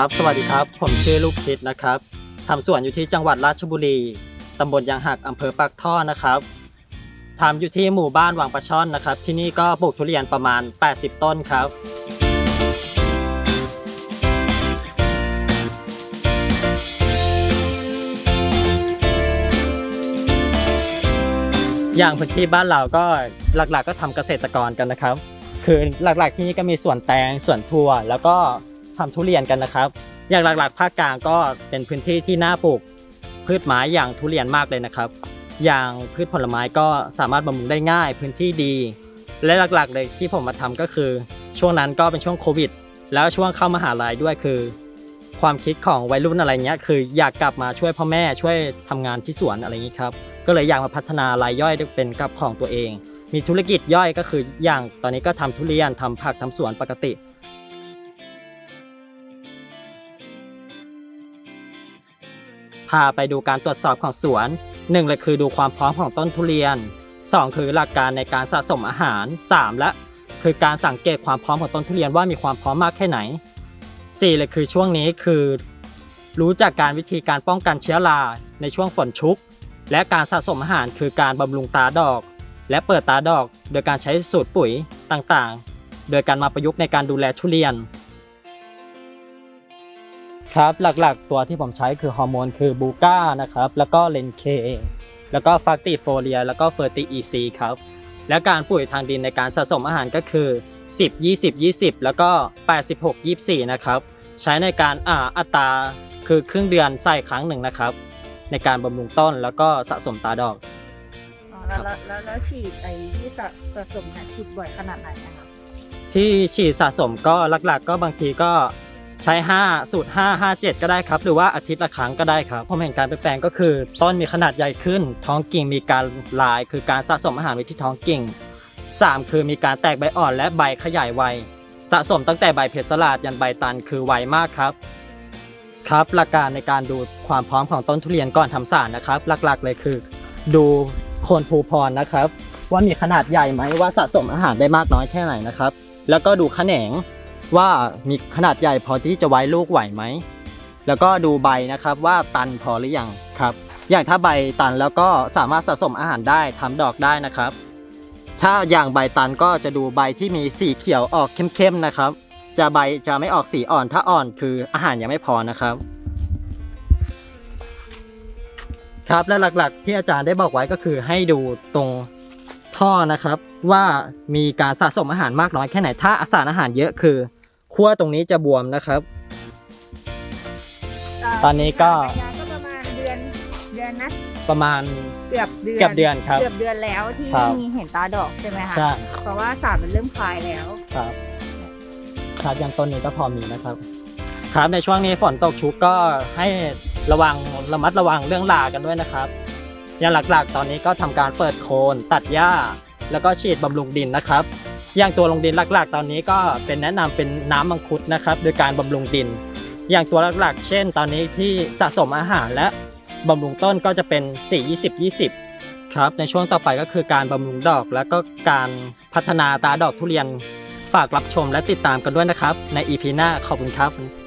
ครับ สวัสดีครับ ผมชื่อลูกคิดนะครับทำสวนอยู่ที่จังหวัดราชบุรีตำบลยางหักอำเภอปากท่อนะครับทำอยู่ที่หมู่บ้านวังปลาช่อนนะครับ ที่นี่ก็ปลูกทุเรียนประมาณ 80 ต้นครับ อย่างพื้นที่บ้านเราก็หลักๆ ก็ทำเกษตรกรกันนะครับ คือหลักๆที่นี่ก็มีสวนแตงสวนถั่วแล้วก็ ทำทุเรียนกันนะครับ อย่างหลักๆ ภาคกลางก็เป็นพื้นที่ที่น่าปลูกพืชไม้อย่างทุเรียนมากเลยนะครับ อย่างพืชผลไม้ก็สามารถบำรุงได้ง่าย พื้นที่ดี และหลักๆ เลยที่ผมมาทำก็คือ ช่วงนั้นก็เป็นช่วงโควิด แล้วช่วงเข้ามหาลัยด้วยคือ ความคิดของวัยรุ่นอะไรเงี้ยคืออยากกลับมาช่วยพ่อแม่ช่วยทำงานที่สวนอะไรอย่างนี้ครับก็เลยอยากมาพัฒนารายย่อยเป็นกับของตัวเอง มีธุรกิจย่อยก็คืออย่างตอนนี้ก็ทำทุเรียนทำผักทำสวนปกติ พาไปดูการตรวจสอบของสวนหนึ่งเลยคือดูความพร้อมของต้นทุเรียนสองคือหลักการในการสะสมอาหารสามและคือการสังเกตความพร้อมของต้นทุเรียนว่ามีความพร้อมมากแค่ไหนสี่เลยคือช่วงนี้คือ รู้จักการวิธีการป้องกันเชื้อราในช่วงฝนชุก และการสะสมอาหารคือการบำรุงตาดอก และเปิดตาดอก โดยการใช้สูตรปุ๋ยต่างๆ โดยการมาประยุกต์ในการดูแลทุเรียน ครับหลักๆ ตัวที่ผมใช้คือฮอร์โมนคือบูก้านะครับแล้วก็เลนเคแล้วก็ฟักติโฟเลียแล้วก็เฟอร์ติอีซีครับและการปุ๋ยทางดินในการสะสมอาหารก็คือ 10 20 20 แล้วก็ 86 24 นะครับ ใช้ในการอ่าอัตราคือครึ่งเดือนใส่ครั้งหนึ่งนะครับ ในการบำรุงต้นแล้วก็สะสมตาดอก อ๋อแล้วแล้วแล้วแล้วฉีดไอ้ที่สะสะสมเนี่ยฉีดบ่อยขนาดไหนนะครับที่ฉีดสะสมก็หลักๆ ก็บางทีก็ ใช้ 5 สูตร 5 5 7 ก็ได้ครับ หรือว่าอาทิตย์ละครั้งก็ได้ครับผมเห็นการเปลี่ยนแปลงก็คือ ต้นมีขนาดใหญ่ขึ้น ท้องกิ่งมีการลาย คือการสะสมอาหารไว้ที่ท้องกิ่ง 3 คือมีการแตกใบอ่อนและใบขยายไวสะสมตั้งแต่ใบเพชรสลัดยันใบตันคือไวมากครับครับหลักการในการดูความพร้อมของต้นทุเรียนก่อนทำสารนะครับ หลักๆเลยคือ ดูโคนภูพรนะครับ ว่ามีขนาดใหญ่ไหมว่าสะสมอาหารได้มากน้อยแค่ไหนนะครับ แล้วก็ดูแขนง ว่ามีขนาดใหญ่พอที่จะไว้ลูกไหวไหม แล้วก็ดูใบนะครับว่าตันพอหรือยังครับ อย่างถ้าใบตันแล้วก็สามารถสะสมอาหารได้ทำดอกได้นะครับ ถ้าอย่างใบตันก็จะดูใบที่มีสีเขียวออกเข้มๆนะครับ จะใบจะไม่ออกสีอ่อนถ้าอ่อนคืออาหารยังไม่พอนะครับครับและหลักๆ ที่อาจารย์ได้บอกไว้ก็คือให้ดูตรงท่อนะครับ ว่ามีการสะสมอาหารมากน้อยแค่ไหนถ้าสารอาหารเยอะคือ ขั้วตรงนี้จะบวมนะครับตอนนี้ก็ ระยะก็ประมาณเดือนเดือนนะประมาณ เกือบเดือนเกือบเดือนครับเกือบเดือนแล้วที่ครับ มีเห็นตาดอกใช่ไหมคะใช่เพราะว่าสารมันเริ่มคลายแล้ว ครับครับอย่างต้นนี้ก็พอมีนะครับ ครับในช่วงนี้ฝนตกชุกก็ให้ระวังระมัดระวังเรื่องลากันด้วยนะครับอย่างหลักๆ ตอนนี้ก็ทำการเปิดโคนตัดหญ้า แล้วก็ฉีดบำรุงดินนะครับ อย่างตัวลงดินหลักๆ ตอนนี้ก็เป็นแนะนำเป็นน้ำมังคุดนะครับ โดยการบำรุงดิน อย่างตัวหลักๆ เช่น ตอนนี้ที่สะสมอาหารและบำรุงต้นก็จะเป็น 4 20 20 ครับ ในช่วงต่อไปก็คือการบำรุงดอกและก็การพัฒนาตาดอกทุเรียน ฝากรับชมและติดตามกันด้วยนะครับ ใน EP หน้าขอบคุณครับ